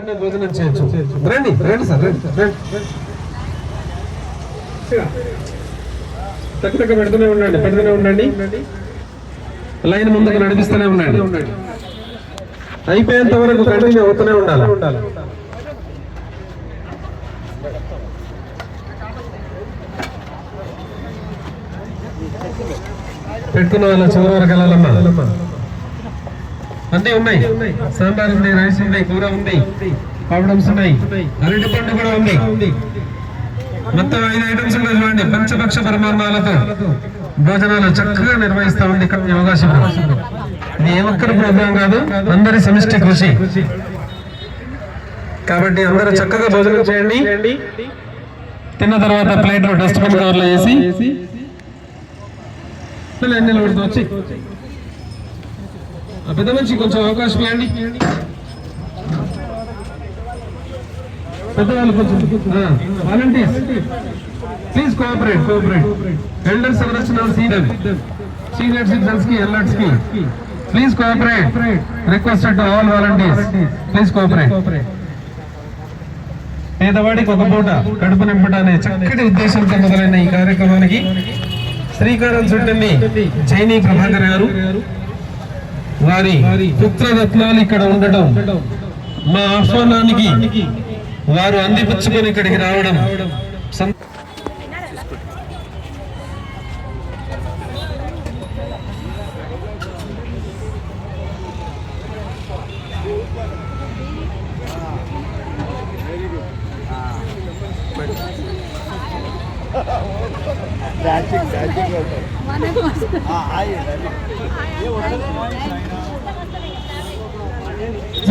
ఇక్కడనే భోజనం చేయొచ్చు. రండి రండి సార్ రండి రండి. తక్కువ తక్కువ పెడుతూనే ఉండండి పెడుతూనే ఉండండి. లైన్ ముందుకు నడిపిస్తూనే ఉండండి. అయిపోయేంత వరకు కంటిన్యూ అవుతూనే ఉండాలి. పెట్టుకున్న వాళ్ళ చివరి వరకు వెళ్ళాలమ్మా. అన్నీ ఉన్నాయి. సాంబార్ ఉంది రైస్ ఉంది కూర ఉంది పాపడమ్స్ ఉన్నాయి అరటి పండు కూడా ఉంది. మొత్తం ఐదు ఐటమ్స్ ఉన్నాయి చూడండి. పంచపక్ష పరిమాణాలతో భోజనాలు చక్కగా నిర్వహిస్తా ఉంది ఇక్కడ యోగా శిబిరం ఇది ఏ ఒక్కరి ప్రోగ్రాం కాదు అందరి సమిష్టి కృషి. కాబట్టి అందరూ చక్కగా భోజనం చేయండి. తిన్న తర్వాత ప్లేట్లో డస్ట్బిన్ కవర్లో వేసి ఎన్ని వచ్చి పెద్ద మనిషి కొంచెం అవకాశం ఇవ్వండి. పెద్దవాళ్ళు కొంచెం volunteers please cooperate cooperate elders ఎవరు వచ్చిన సీనియర్. సీనియర్ సిటిజన్స్కి ఎల్డర్స్కి. Please cooperate requested to all volunteers please cooperate పేదవాడికి ఒక పూట కడుపు నింపట అనే చక్కటి ఉద్దేశంతో మొదలైన ఈ కార్యక్రమానికి శ్రీకారం చుట్టింది చైనీ ప్రభాకర్ గారు. వారి పుత్రరత్నాలు ఇక్కడ ఉండటం మా ఆహ్వానానికి వారు అందిపుచ్చుకొని ఇక్కడికి రావడం.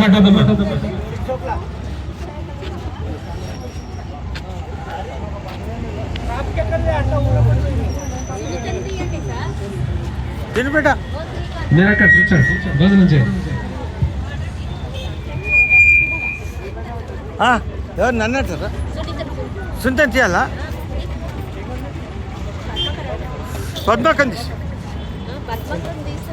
సం- మాట్లాడమ్మా. తినిపెట్ట మీరు అక్కడ కూర్చోండి భోజనం చేయండి ఎవరు నన్ను అంటారా సుంతం తీయాలా పద్మకం తీసి పద్మకం తీసి